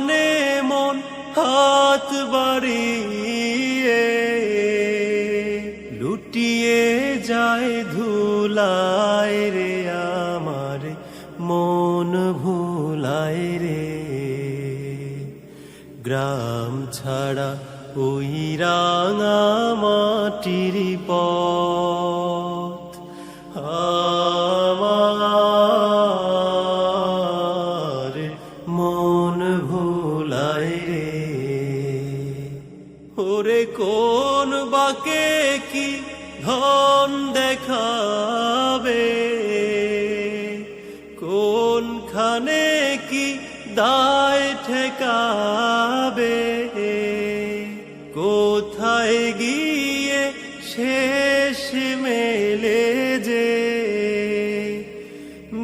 পানে মন হাত বাড়িয়ে, লুটিয়ে যায় ধুলায় রে আমার, মন ভুলায় রে। গ্রাম ছাড়া ওই রাঙা মাটির দেখাবে? কোনখানে কি দায় ঠেকাবে? কোথায় গিয়ে শেষ মেলে যে?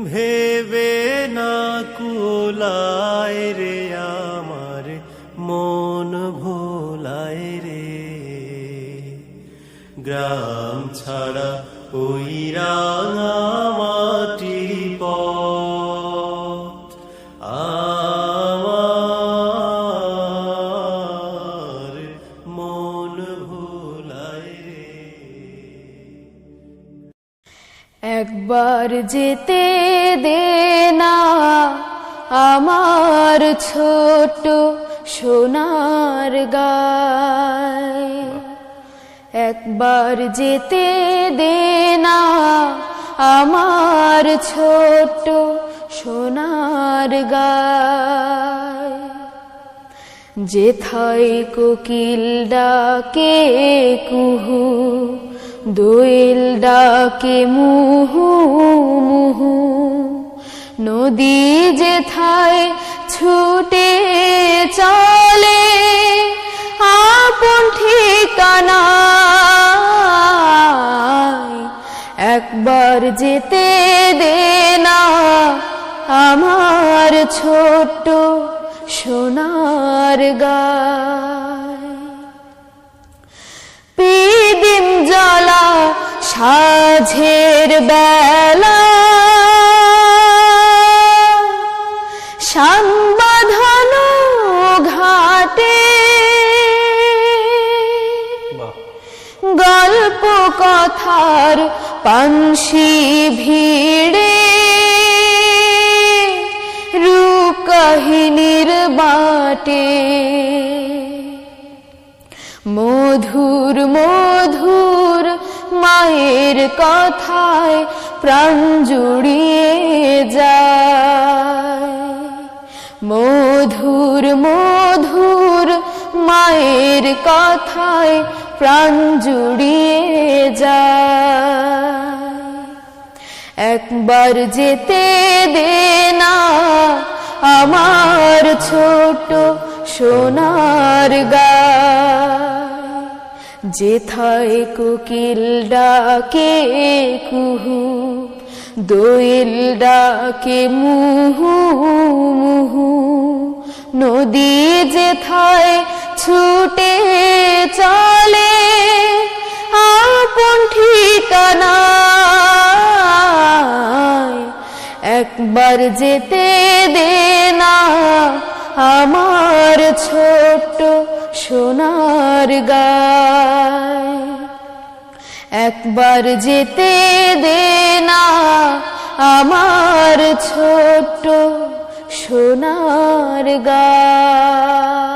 ভেবে না কুলায় রে আমার মন ভোলায় রে। গ্রাম ছাড়া ওই রাঙা মাটির পথ আমার একবার যেতে দে না আমার ছোট সোনার গায় একবার যেতে দে না আমার ছোট সোনার গায়। যেথায় কোকিল ডাকে কুহু, দোয়েল ডাকে মুহু মুহু। নদী যেথায় ছুটে চলে ঠিকানায় একবার যেতে দে না আমার ছোট্ট সোনার গায়। জলা সাঝের বেলা সাংবাধানো কথার পানসি ভিড়ে রূপ কাহিনীর বাটে মধুর মধুর মায়ের কথায় প্রাণ জুড়িয়ে যায়। মধুর মধুর মায়ের কথায় প্রাণ জুড়িয়ে যায় একবার যেতে দে না আমার ছোট সোনার গায় যেথায় কোকিল ডাকে কুহু, দোয়েল ডাকে মুহু মুহু। নদী যেথায় ছুটে চলে আপন ঠিকানায়। একবার যেতে দে না আমার ছোট্ট সোনার গায়। একবার যেতে দে না আমার ছোট্ট সোনার গায়।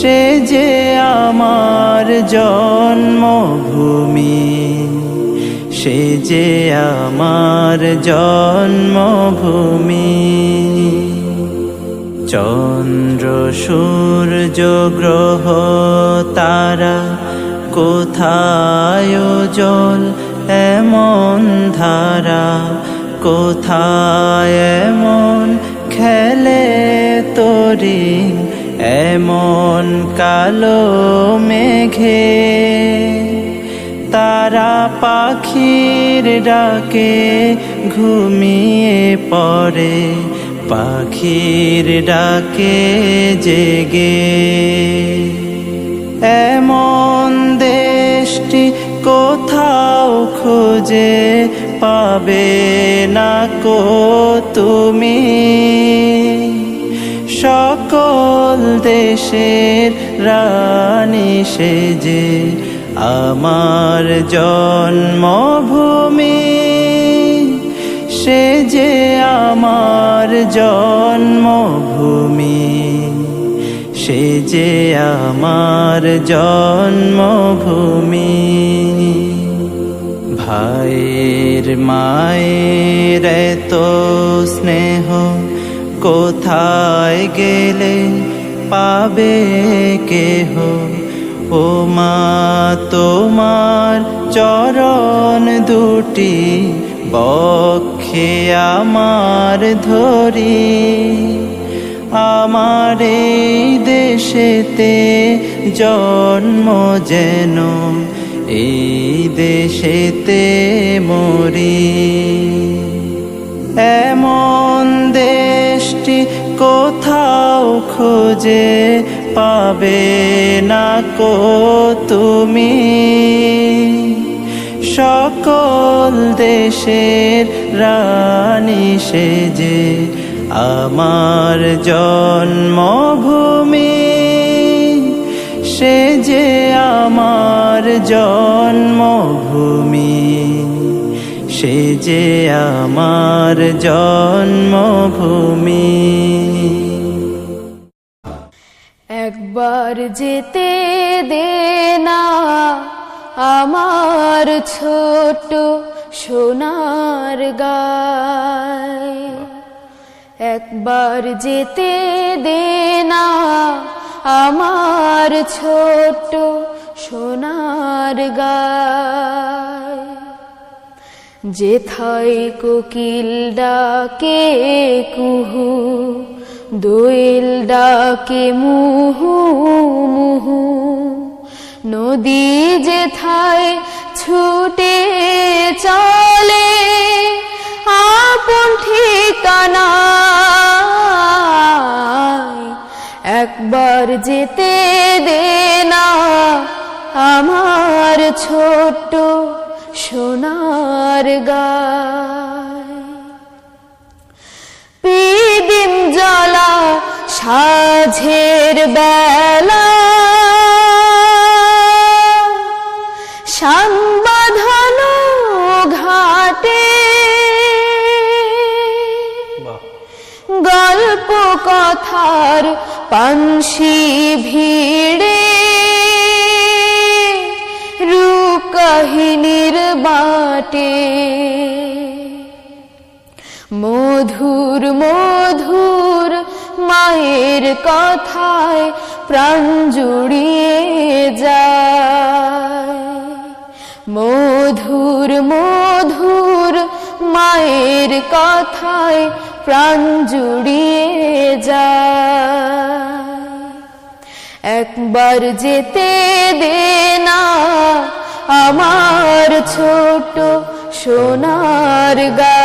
সে যে আমার জন্মভূমি, সে যে আমার জন্মভূমি। চন্দ্র, সূর্য, গ্রহ, তারা কোথায় জল? এমন ধারা কোথায়? এমন খেলে তরি এমন কালো মেঘে তারা পাখির ডাকে ঘুমিয়ে পড়ে। পাখির ডাকে জেগে। এমন দেশটি কোথাও খুঁজে পাবে না কো তুমি? সকল দেশের রানী সেজে আমার জন্মভূমি। সে যে আমার জন্মভূমি। সে যে আমার জন্মভূমি। ভাইয়ের মায়ের তো স্নেহ কোথায় গেলে? পাবে কেহ? ও মা, তোমার চরণ দুটি বক্ষে আমার ধরি। আমার এই দেশেতে জন্ম যেন, এই দেশেতে মরি। এমন খুঁজে পাবে না কো তুমি। সকল দেশের রানী সেজে আমার জন্মভূমি। সে যে আমার জন্মভূমি। সে যে আমার জন্মভূমি। একবার যেতে দে না আমার ছোট সোনার গায়। একবার যেতে দে না আমার ছোট সোনার গায়। যেথায় কোকিল ডাকে কুহু দোয়েল ডাকে মুহু মুহু, নদী যেথায় ছুটে চলে, আপন ঠিকানা একবার যেতে দে না আমার ছোট্ট সোনার গায় সাঝের বেলা। সংবাধানো ঘাটে। গল্প কথার পানসি ভিড়ে। রূপ কাহিনীর বাটে। মধুর মধুর মায়ের কথায় প্রাণ জুড়িয়ে যায়। মধুর মধুর মায়ের কথায় প্রাণ জুড়িয়ে যায়। একবার যেতে দে না আমার ছোট সোনার গা।